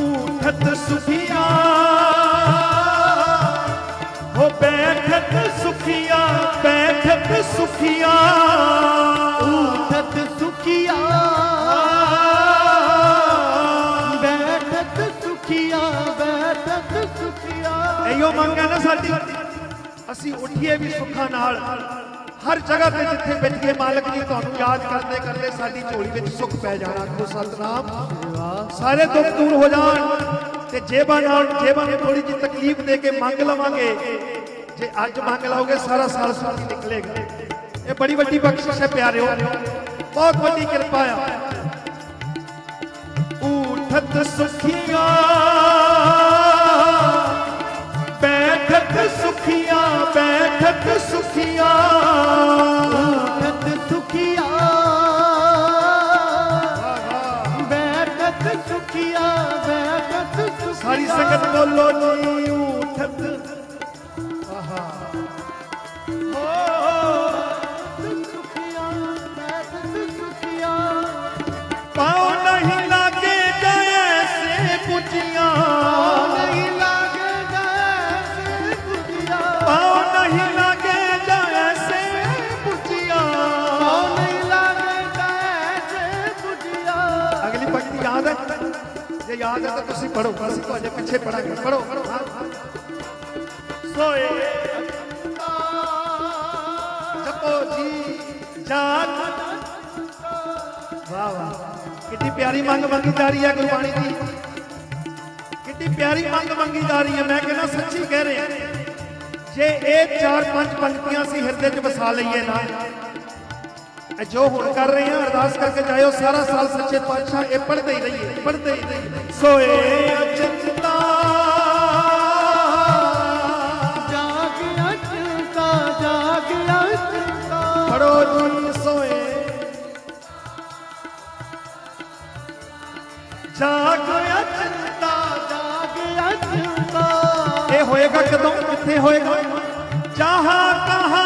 ਊਠਤ ਸੁਖੀਆ। ਹੋ ਬੈਠਤ ਸੁਖੀਆ ਬੈਠਤ ਸੁਖੀਆ। ਉਠਤ ਸੁਖੀਆ। ਬੈਠਤ ਸੁਖੀਆ ਬੈਠਤ ਸੁਖੀਆ। ਇਹੋ ਮੰਗ ਹੈ ਨਾ ਸਾਡੀ। ਅਸੀਂ ਉੱਠੀਏ ਵੀ ਸੁੱਖਾਂ ਨਾਲ। ਹਰ ਜਗ੍ਹਾ ਤੇ ਜਿੱਥੇ ਬੈਠੀਏ ਮਾਲਕ ਜੀ ਤੁਹਾਨੂੰ ਯਾਦ ਕਰਦੇ ਕਰਦੇ ਸਾਡੀ ਝੋਲੀ ਵਿੱਚ ਸੁੱਖ ਪੈ ਜਾਣਾ। ਆਖੋ ਸਤਨਾਮ। ਸਾਰੇ ਦੁੱਖ ਦੂਰ ਹੋ ਜਾਣ। ਤੇ ਜੇਬਾਂ ਨਾਲ, ਜੇਬਾਂ ਨੂੰ ਥੋੜੀ ਜਿਹੀ ਤਕਲੀਫ ਦੇ ਕੇ ਮੰਗ ਲਵਾਂਗੇ। ਜੇ ਅੱਜ ਮੰਗ ਲਓਗੇ, ਸਾਰਾ ਸਾਲ ਸੁਖੀ ਨਿਕਲੇਗਾ। ਇਹ ਬੜੀ ਵੱਡੀ ਬਖਸ਼ਿਸ਼ ਹੈ ਪਿਆਰਿਓ। ਬਹੁਤ ਵੱਡੀ ਕਿਰਪਾ ਆ। ਊਠਤ ਸੁਖੀਆਂ, ਬੈਠਤ ਸੁਖੀਆਂ ਬੈਠਤ ਸੁਖੀਆਂ। ਸੁਖੀਆ ਸਾਰੀ ਸੰਗਤ ਬੋਲੋ ਜੀ ਤੁਸੀਂ ਪੜੋ ਅਸੀਂ ਤੁਹਾਡੇ ਪਿੱਛੇ ਪੜਾਂਗੇ, ਪੜੋ। ਸੋਏ ਜਪੋ ਜੀ ਜਾਨ ਵਾਹ ਵਾਹ। ਕਿੰਨੀ ਪਿਆਰੀ ਮੰਗ ਮੰਗੀ ਜਾ ਰਹੀ ਹੈ ਗੁਰਬਾਣੀ ਦੀ। ਕਿੰਨੀ ਪਿਆਰੀ ਮੰਗ ਮੰਗੀ ਜਾ ਰਹੀ ਹੈ ਮੈਂ ਕਹਿੰਦਾ ਸੱਚੀ ਕਹਿ ਰਿਹਾ। ਜੇ ਇਹ ਚਾਰ ਪੰਜ ਪੰਕਤੀਆਂ ਅਸੀਂ ਹਿਰਦੇ 'ਚ ਵਸਾ ਲਈਏ ਨਾ ਜੋ ਹੁਣ ਕਰ ਰਹੇ ਹਾਂ ਅਰਦਾਸ ਕਰਕੇ ਜਾਇਓ ਸਾਰਾ ਸਾਲ ਸੱਚੇ ਪਾਤਸ਼ਾਹ ਇਹ ਪੜ੍ਹਦੇ ਹੀ ਰਹੀਏ ਪੜ੍ਹਦੇ ਹੀ ਰਹੀਏ। ਸੋਏ ਅਚੰਤਾ ਜਾਗ ਅਚੰਤਾ ਜਾਗ ਅਚੰਤਾ। ਪੜੋ ਜੀ ਸੋਏ। ਜਾਗ ਅਚੰਤਾ ਜਾਗ ਅਚੰਤਾ। ਇਹ ਹੋਏਗਾ ਕਦੋਂ? ਕਿੱਥੇ ਹੋਏਗਾ? ਜਹਾਂ ਕਹਾਂ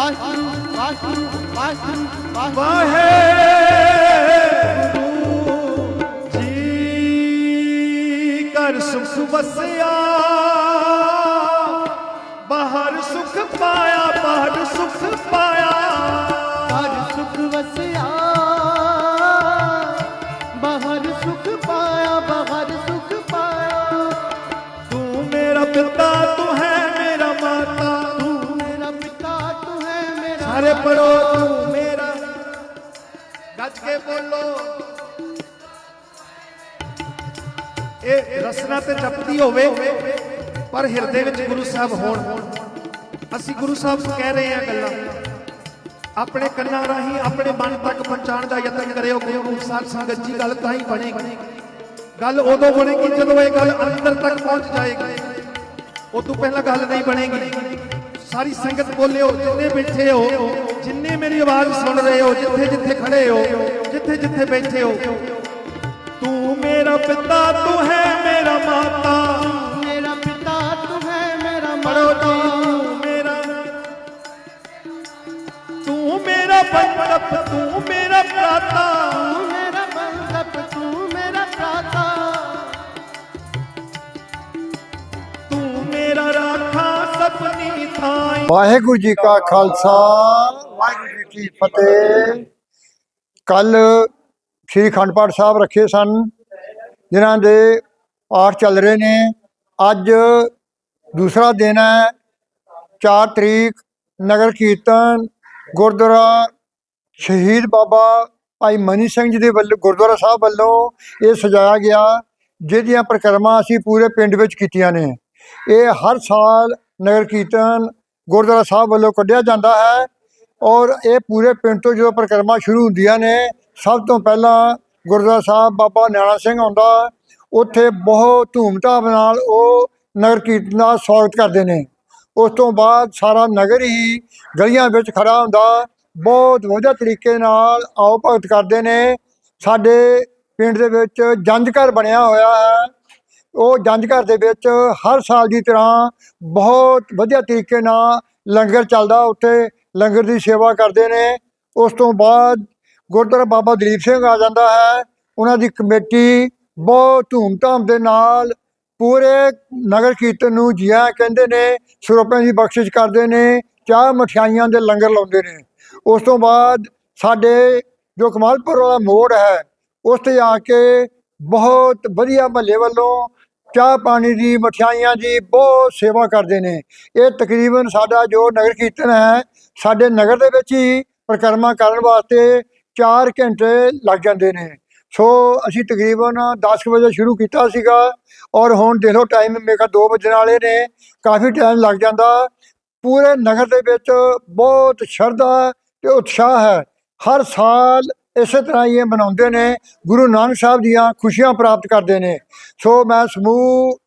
ਵਾਹਿਗੁਰੂ ਵਾਹਿਗੁਰੂ ਵਾਹਿਗੁਰੂ ਵਾਹਿਗੁਰੂ ਜੀ ਕਰ ਸੁਖ ਵਸਿਆ ਬਾਹਰ ਸੁਖ ਪਾਇਆ ਬਾਹਰ ਸੁਖ ਪਾਇਆ ਹਰ ਸੁਖ ਵਸਿਆ ਬਾਹਰ ਸੁਖ ਪਾਇਆ ਬਾਹਰ ਸੁਖ ਪਾਇਆ ਤੂੰ ਮੇਰਾ ਪਿਤਾ ਤੂੰ ਹੈ ਮੇਰਾ ਸਾਰੇ ਪੜੋ ਤੂੰ ਮੇਰਾ। ਗੱਜ ਕੇ ਇਹ ਰਸਨਾ ਤੇ ਜਪਦੀ ਹੋਵੇ, ਪਰ ਹਿਰਦੇ ਵਿੱਚ ਗੁਰੂ ਸਾਹਿਬ ਹੋਣ। ਅਸੀਂ ਗੁਰੂ ਸਾਹਿਬ ਨੂੰ ਕਹਿ ਰਹੇ ਹਾਂ ਗੱਲਾਂ। ਆਪਣੇ ਕੰਨਾਂ ਰਾਹੀਂ ਆਪਣੇ ਮਨ ਤੱਕ ਪਹੁੰਚਾਉਣ ਦਾ ਯਤਨ ਕਰਿਓ, ਗੁਰੂ ਸਾਹਿਬ ਸੰਗਤ ਜੀ, ਗੱਲ ਤਾਂ ਹੀ ਬਣੇਗੀ। ਗੱਲ ਉਦੋਂ ਬਣੇਗੀ ਜਦੋਂ ਇਹ ਗੱਲ ਅੰਦਰ ਤੱਕ ਪਹੁੰਚ ਜਾਏਗੀ। ਉਦੋਂ ਪਹਿਲਾਂ ਗੱਲ ਨਹੀਂ ਬਣੇਗੀ। ਸਾਰੀ ਸੰਗਤ ਬੋਲਿਓ ਜਿੰਨੇ ਬੈਠੇ ਹੋ ਜਿੰਨੇ ਮੇਰੀ ਆਵਾਜ਼ ਸੁਣ ਰਹੇ ਹੋ ਜਿੱਥੇ ਜਿੱਥੇ ਖੜੇ ਹੋ ਜਿੱਥੇ ਜਿੱਥੇ ਬੈਠੇ ਹੋ। ਤੂੰ ਮੇਰਾ ਪਿਤਾ ਤੂੰ ਹੈ ਮੇਰਾ ਮਾਤਾ। ਮੇਰਾ ਪਿਤਾ ਤੂੰ ਹੈ ਮੇਰਾ ਮਾਤਾ। ਤੂੰ ਮੇਰਾ ਤੂੰ ਮੇਰਾ ਪੰਡਪ ਤੂੰ ਮੇਰਾ ਭਰਾਤਾ। ਵਾਹਿਗੁਰੂ ਜੀ ਕਾ ਖਾਲਸਾ, ਵਾਹਿਗੁਰੂ ਜੀ ਕੀ ਫਤਿਹ। ਕੱਲ ਸ੍ਰੀ ਖੰਡ ਪਾਠ ਸਾਹਿਬ ਰੱਖੇ ਸਨ, ਜਿਨ੍ਹਾਂ ਦੇ ਪਾਠ ਚੱਲ ਰਹੇ ਨੇ। ਅੱਜ ਦੂਸਰਾ ਦਿਨ ਹੈ 4 ਤਰੀਕ, ਨਗਰ ਕੀਰਤਨ, ਗੁਰਦੁਆਰਾ ਸ਼ਹੀਦ ਬਾਬਾ ਭਾਈ ਮਨੀ ਸਿੰਘ ਜੀ ਦੇ ਵੱਲੋਂ, ਗੁਰਦੁਆਰਾ ਸਾਹਿਬ ਵੱਲੋਂ ਇਹ ਸਜਾਇਆ ਗਿਆ, ਜਿਹਦੀਆਂ ਪ੍ਰਕਰਮਾਂ ਅਸੀਂ ਪੂਰੇ ਪਿੰਡ ਵਿੱਚ ਕੀਤੀਆਂ ਨੇ। ਇਹ ਹਰ ਸਾਲ ਨਗਰ ਕੀਰਤਨ ਗੁਰਦੁਆਰਾ ਸਾਹਿਬ ਵੱਲੋਂ ਕੱਢਿਆ ਜਾਂਦਾ ਹੈ ਔਰ ਇਹ ਪੂਰੇ ਪਿੰਡ ਤੋਂ ਜਦੋਂ ਪ੍ਰਕਰਮਾਂ ਸ਼ੁਰੂ ਹੁੰਦੀਆਂ ਨੇ, ਸਭ ਤੋਂ ਪਹਿਲਾਂ ਗੁਰਦੁਆਰਾ ਸਾਹਿਬ ਬਾਬਾ ਨਿਆਣਾ ਸਿੰਘ ਆਉਂਦਾ, ਉੱਥੇ ਬਹੁਤ ਧੂਮਧਾਮ ਨਾਲ ਉਹ ਨਗਰ ਕੀਰਤਨ ਦਾ ਸਵਾਗਤ ਕਰਦੇ ਨੇ। ਉਸ ਤੋਂ ਬਾਅਦ ਸਾਰਾ ਨਗਰ ਹੀ ਗਲੀਆਂ ਵਿੱਚ ਖੜਾ ਹੁੰਦਾ, ਬਹੁਤ ਵਧੀਆ ਤਰੀਕੇ ਨਾਲ ਆਓ ਭਗਤ ਕਰਦੇ ਨੇ। ਸਾਡੇ ਪਿੰਡ ਦੇ ਵਿੱਚ ਜੰਝ ਘਰ ਬਣਿਆ ਹੋਇਆ ਹੈ। ਉਹ ਜੰਝ ਘਰ ਦੇ ਵਿੱਚ ਹਰ ਸਾਲ ਦੀ ਤਰ੍ਹਾਂ ਬਹੁਤ ਵਧੀਆ ਤਰੀਕੇ ਨਾਲ ਲੰਗਰ ਚੱਲਦਾ, ਉੱਥੇ ਲੰਗਰ ਦੀ ਸੇਵਾ ਕਰਦੇ ਨੇ। ਉਸ ਤੋਂ ਬਾਅਦ ਗੁਰਦੁਆਰਾ ਬਾਬਾ ਦਲੀਪ ਸਿੰਘ ਆ ਜਾਂਦਾ ਹੈ। ਉਹਨਾਂ ਦੀ ਕਮੇਟੀ ਬਹੁਤ ਧੂਮਧਾਮ ਦੇ ਨਾਲ ਪੂਰੇ ਨਗਰ ਕੀਰਤਨ ਨੂੰ ਜੀਆ ਕਹਿੰਦੇ ਨੇ, ਸਰੋਪਿਆਂ ਦੀ ਬਖਸ਼ਿਸ਼ ਕਰਦੇ ਨੇ, ਚਾਹ ਮਠਿਆਈਆਂ ਦੇ ਲੰਗਰ ਲਾਉਂਦੇ ਨੇ। ਉਸ ਤੋਂ ਬਾਅਦ ਸਾਡੇ ਜੋ ਕਮਾਲਪੁਰ ਵਾਲਾ ਮੋੜ ਹੈ, ਉਸ ਤੇ ਆ ਕੇ ਬਹੁਤ ਵਧੀਆ ਮਹੱਲੇ ਵੱਲੋਂ ਚਾਹ ਪਾਣੀ ਦੀ ਮਠਿਆਈਆਂ ਦੀ ਬਹੁਤ ਸੇਵਾ ਕਰਦੇ ਨੇ। ਇਹ ਤਕਰੀਬਨ ਸਾਡਾ ਜੋ ਨਗਰ ਕੀਰਤਨ ਹੈ, ਸਾਡੇ ਨਗਰ ਦੇ ਵਿੱਚ ਹੀ ਪ੍ਰਕਰਮਾ ਕਰਨ ਵਾਸਤੇ 4 ਘੰਟੇ ਲੱਗ ਜਾਂਦੇ ਨੇ। ਸੋ ਅਸੀਂ ਤਕਰੀਬਨ 10 ਕੁ ਵਜੇ ਸ਼ੁਰੂ ਕੀਤਾ ਸੀਗਾ ਔਰ ਹੁਣ ਦੇਖ ਲਓ ਟਾਈਮ ਮੇਰਾ 2 ਵਜਣ ਵਾਲੇ ਨੇ, ਕਾਫੀ ਟਾਈਮ ਲੱਗ ਜਾਂਦਾ। ਪੂਰੇ ਨਗਰ ਦੇ ਵਿੱਚ ਬਹੁਤ ਸ਼ਰਧਾ ਤੇ ਉਤਸ਼ਾਹ ਹੈ। ਹਰ ਸਾਲ ਇਸੇ ਤਰ੍ਹਾਂ ਹੀ ਇਹ ਮਨਾਉਂਦੇ ਨੇ, ਗੁਰੂ ਨਾਨਕ ਸਾਹਿਬ ਦੀਆਂ ਖੁਸ਼ੀਆਂ ਪ੍ਰਾਪਤ ਕਰਦੇ ਨੇ। ਸੋ ਮੈਂ ਸਮੂਹ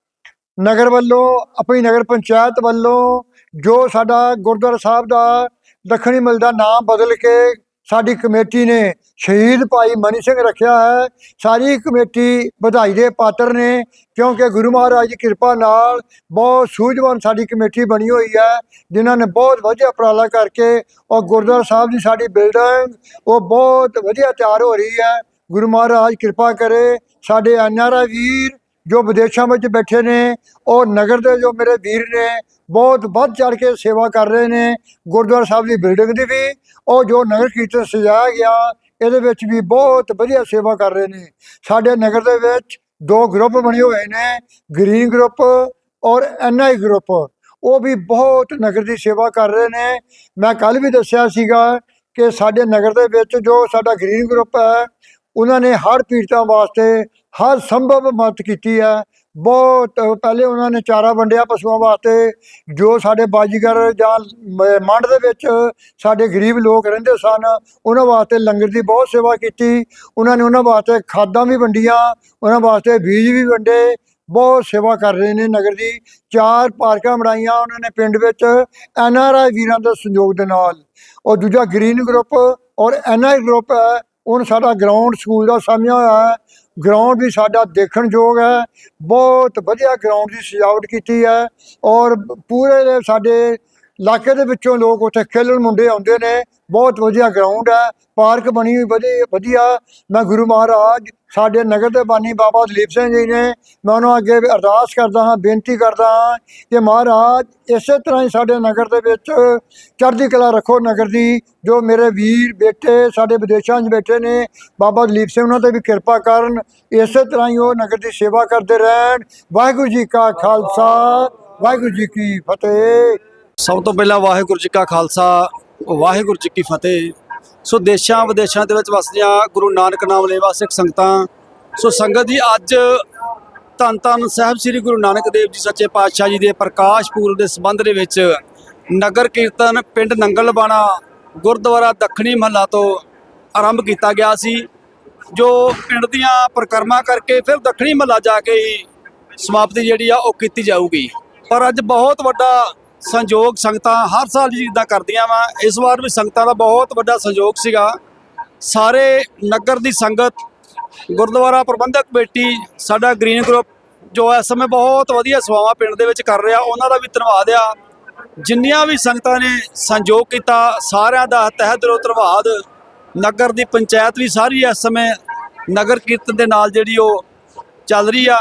ਨਗਰ ਵੱਲੋਂ, ਆਪਣੀ ਨਗਰ ਪੰਚਾਇਤ ਵੱਲੋਂ ਜੋ ਸਾਡਾ ਗੁਰਦੁਆਰਾ ਸਾਹਿਬ ਦਾ ਦੱਖਣੀ ਮਲ ਦਾ ਨਾਮ ਬਦਲ ਕੇ ਸਾਡੀ ਕਮੇਟੀ ਨੇ ਸ਼ਹੀਦ ਭਾਈ ਮਨੀ ਸਿੰਘ ਰੱਖਿਆ ਹੈ। ਸਾਰੀ ਕਮੇਟੀ ਵਧਾਈ ਦੇ ਪਾਤਰ ਨੇ, ਕਿਉਂਕਿ ਗੁਰੂ ਮਹਾਰਾਜ ਦੀ ਕਿਰਪਾ ਨਾਲ ਬਹੁਤ ਸੂਝਵਾਨ ਸਾਡੀ ਕਮੇਟੀ ਬਣੀ ਹੋਈ ਹੈ, ਜਿਨ੍ਹਾਂ ਨੇ ਬਹੁਤ ਵਧੀਆ ਉਪਰਾਲਾ ਕਰਕੇ ਔਰ ਗੁਰਦੁਆਰਾ ਸਾਹਿਬ ਦੀ ਸਾਡੀ ਬਿਲਡਿੰਗ, ਉਹ ਬਹੁਤ ਵਧੀਆ ਤਿਆਰ ਹੋ ਰਹੀ ਹੈ। ਗੁਰੂ ਮਹਾਰਾਜ ਕਿਰਪਾ ਕਰੇ, ਸਾਡੇ ਅਨਾਰਾ ਵੀਰ ਜੋ ਵਿਦੇਸ਼ਾਂ ਵਿੱਚ ਬੈਠੇ ਨੇ, ਉਹ ਨਗਰ ਦੇ ਜੋ ਮੇਰੇ ਵੀਰ ਨੇ, ਬਹੁਤ ਵੱਧ ਚੜ ਕੇ ਸੇਵਾ ਕਰ ਰਹੇ ਨੇ। ਗੁਰਦੁਆਰਾ ਸਾਹਿਬ ਦੀ ਬਿਲਡਿੰਗ ਦੀ ਵੀ, ਉਹ ਜੋ ਨਗਰ ਕੀਰਤਨ ਸਜਾਇਆ ਗਿਆ, ਇਹਦੇ ਵਿੱਚ ਵੀ ਬਹੁਤ ਵਧੀਆ ਸੇਵਾ ਕਰ ਰਹੇ ਨੇ। ਸਾਡੇ ਨਗਰ ਦੇ ਵਿੱਚ ਦੋ ਗਰੁੱਪ ਬਣੇ ਹੋਏ ਨੇ ਗ੍ਰੀਨ ਗਰੁੱਪ ਔਰ ਐਨਆਈ ਗਰੁੱਪ ਉਹ ਵੀ ਬਹੁਤ ਨਗਰ ਦੀ ਸੇਵਾ ਕਰ ਰਹੇ ਨੇ। ਮੈਂ ਕੱਲ ਵੀ ਦੱਸਿਆ ਸੀਗਾ ਕਿ ਸਾਡੇ ਨਗਰ ਦੇ ਵਿੱਚ ਜੋ ਸਾਡਾ ਗ੍ਰੀਨ ਗਰੁੱਪ ਹੈ, ਉਹਨਾਂ ਨੇ ਹੜ੍ਹ ਪੀੜਤਾਂ ਵਾਸਤੇ ਹਰ ਸੰਭਵ ਮਦਦ ਕੀਤੀ ਹੈ। ਬਹੁਤ ਪਹਿਲੇ ਉਹਨਾਂ ਨੇ ਚਾਰਾ ਵੰਡਿਆ ਪਸ਼ੂਆਂ ਵਾਸਤੇ, ਜੋ ਸਾਡੇ ਬਾਜੀਗਰ ਜਾਂ ਮੰਡ ਦੇ ਵਿੱਚ ਸਾਡੇ ਗਰੀਬ ਲੋਕ ਰਹਿੰਦੇ ਸਨ, ਉਹਨਾਂ ਵਾਸਤੇ ਲੰਗਰ ਦੀ ਬਹੁਤ ਸੇਵਾ ਕੀਤੀ। ਉਹਨਾਂ ਨੇ ਉਹਨਾਂ ਵਾਸਤੇ ਖਾਦਾਂ ਵੀ ਵੰਡੀਆਂ, ਉਹਨਾਂ ਵਾਸਤੇ ਬੀਜ ਵੀ ਵੰਡੇ। ਬਹੁਤ ਸੇਵਾ ਕਰ ਰਹੇ ਨੇ ਨਗਰ ਦੀ। ਚਾਰ ਪਾਰਕਾਂ ਬਣਾਈਆਂ ਉਹਨਾਂ ਨੇ ਪਿੰਡ ਵਿੱਚ ਐਨ ਆਰ ਆਈ ਵੀਰਾਂ ਦੇ ਸਹਿਯੋਗ ਦੇ ਨਾਲ। ਔਰ ਦੂਜਾ ਗ੍ਰੀਨ ਗਰੁੱਪ ਔਰ ਐਨ ਆਈ ਗਰੁੱਪ ਹੈ। ਹੁਣ ਸਾਡਾ ਗਰਾਊਂਡ ਸਕੂਲ ਦਾ ਸਾਹਮਣੇ ਹੋਇਆ ਹੈ। ਗਰਾਊਂਡ ਵੀ ਸਾਡਾ ਦੇਖਣ ਯੋਗ ਹੈ। ਬਹੁਤ ਵਧੀਆ ਗਰਾਊਂਡ ਦੀ ਸਜਾਵਟ ਕੀਤੀ ਹੈ। ਔਰ ਪੂਰੇ ਸਾਡੇ ਇਲਾਕੇ ਦੇ ਵਿੱਚੋਂ ਲੋਕ ਉੱਥੇ ਖੇਲਣ ਮੁੰਡੇ ਆਉਂਦੇ ਨੇ, ਬਹੁਤ ਵਧੀਆ ਗਰਾਊਂਡ ਹੈ, ਪਾਰਕ ਬਣੀ ਹੋਈ ਵਧੀਆ ਵਧੀਆ। ਮੈਂ ਗੁਰੂ ਮਹਾਰਾਜ, ਸਾਡੇ ਨਗਰ ਦੇ ਬਾਨੀ ਬਾਬਾ ਦਲੀਪ ਸਿੰਘ ਜੀ ਨੇ ਮੈਂ ਉਹਨਾਂ ਅੱਗੇ ਅਰਦਾਸ ਕਰਦਾ ਹਾਂ, ਬੇਨਤੀ ਕਰਦਾ ਹਾਂ ਕਿ ਮਹਾਰਾਜ, ਇਸੇ ਤਰ੍ਹਾਂ ਹੀ ਸਾਡੇ ਨਗਰ ਦੇ ਵਿੱਚ ਚੜ੍ਹਦੀ ਕਲਾ ਰੱਖੋ ਨਗਰ ਦੀ, ਜੋ ਮੇਰੇ ਵੀਰ ਬੇਟੇ, ਸਾਡੇ ਵਿਦੇਸ਼ਾਂ 'ਚ ਬੈਠੇ ਨੇ, ਬਾਬਾ ਦਲੀਪ ਸਿੰਘ ਉਹਨਾਂ ਤੇ ਵੀ ਕਿਰਪਾ ਕਰਨ, ਇਸੇ ਤਰ੍ਹਾਂ ਹੀ ਉਹ ਨਗਰ ਦੀ ਸੇਵਾ ਕਰਦੇ ਰਹਿਣ। ਵਾਹਿਗੁਰੂ ਜੀ ਕਾ ਖਾਲਸਾ, ਵਾਹਿਗੁਰੂ ਜੀ ਕੀ ਫਤਿਹ। ਸਭ ਤੋਂ ਪਹਿਲਾਂ ਵਾਹਿਗੁਰੂ ਜੀ ਕਾ ਖਾਲਸਾ, ਵਾਹਿਗੁਰੂ ਜੀ ਕੀ ਫਤਿਹ। ਸੋ ਦੇਸ਼ਾਂ ਵਿਦੇਸ਼ਾਂ ਦੇ ਵਿੱਚ ਵਸਦੀਆਂ ਗੁਰੂ ਨਾਨਕ ਨਾਮ ਲੈਵਾ ਸਿੱਖ ਸੰਗਤਾਂ, ਸੋ ਸੰਗਤ ਜੀ ਅੱਜ ਧੰਨ ਧੰਨ ਸਾਹਿਬ ਸ੍ਰੀ ਗੁਰੂ ਨਾਨਕ ਦੇਵ ਜੀ ਸੱਚੇ ਪਾਤਸ਼ਾਹ ਜੀ ਦੇ ਪ੍ਰਕਾਸ਼ ਪੁਰਬ ਦੇ ਸੰਬੰਧ ਦੇ ਵਿੱਚ ਨਗਰ ਕੀਰਤਨ ਪਿੰਡ ਨੰਗਲਬਾਣਾ ਗੁਰਦੁਆਰਾ ਦੱਖਣੀ ਮਹੱਲਾ ਤੋਂ ਆਰੰਭ ਕੀਤਾ ਗਿਆ ਸੀ, ਜੋ ਪਿੰਡ ਦੀਆਂ ਪ੍ਰਕਰਮਾਂ ਕਰਕੇ ਫਿਰ ਦੱਖਣੀ ਮਹੱਲਾ ਜਾ ਕੇ ਹੀ ਸਮਾਪਤੀ ਜਿਹੜੀ ਆ ਉਹ ਕੀਤੀ ਜਾਊਗੀ। ਪਰ ਅੱਜ ਬਹੁਤ ਵੱਡਾ ਸੰਯੋਗ ਸੰਗਤਾਂ ਹਰ ਸਾਲ ਜਿੱਦਾਂ ਕਰਦੀਆਂ ਵਾ। ਇਸ ਵਾਰ ਵੀ ਸੰਗਤਾਂ ਦਾ ਬਹੁਤ ਵੱਡਾ ਸੰਯੋਗ ਸੀਗਾ। ਸਾਰੇ ਨਗਰ ਦੀ ਸੰਗਤ, ਗੁਰਦੁਆਰਾ ਪ੍ਰਬੰਧਕ ਕਮੇਟੀ ਸਾਡਾ ਗ੍ਰੀਨ ਗਰੁੱਪ, ਜੋ ਇਸ ਸਮੇਂ ਬਹੁਤ ਵਧੀਆ ਸੇਵਾਵਾਂ ਪਿੰਡ ਦੇ ਵਿੱਚ ਕਰ ਰਿਹਾ, ਉਹਨਾਂ ਦਾ ਵੀ ਧੰਨਵਾਦ ਆ। ਜਿੰਨੀਆਂ ਵੀ ਸੰਗਤਾਂ ਨੇ ਸੰਯੋਗ ਕੀਤਾ, ਸਾਰਿਆਂ ਦਾ ਤਹਿ ਦਿਲੋਂ ਧੰਨਵਾਦ। ਨਗਰ ਦੀ ਪੰਚਾਇਤ ਵੀ ਸਾਰੀ ਇਸ ਸਮੇਂ ਨਗਰ ਕੀਰਤਨ ਦੇ ਨਾਲ ਜਿਹੜੀ ਉਹ ਚੱਲ ਰਹੀ ਆ।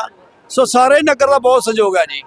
ਸੋ ਸਾਰੇ ਨਗਰ ਦਾ ਬਹੁਤ ਸਹਿਯੋਗ ਹੈ ਜੀ।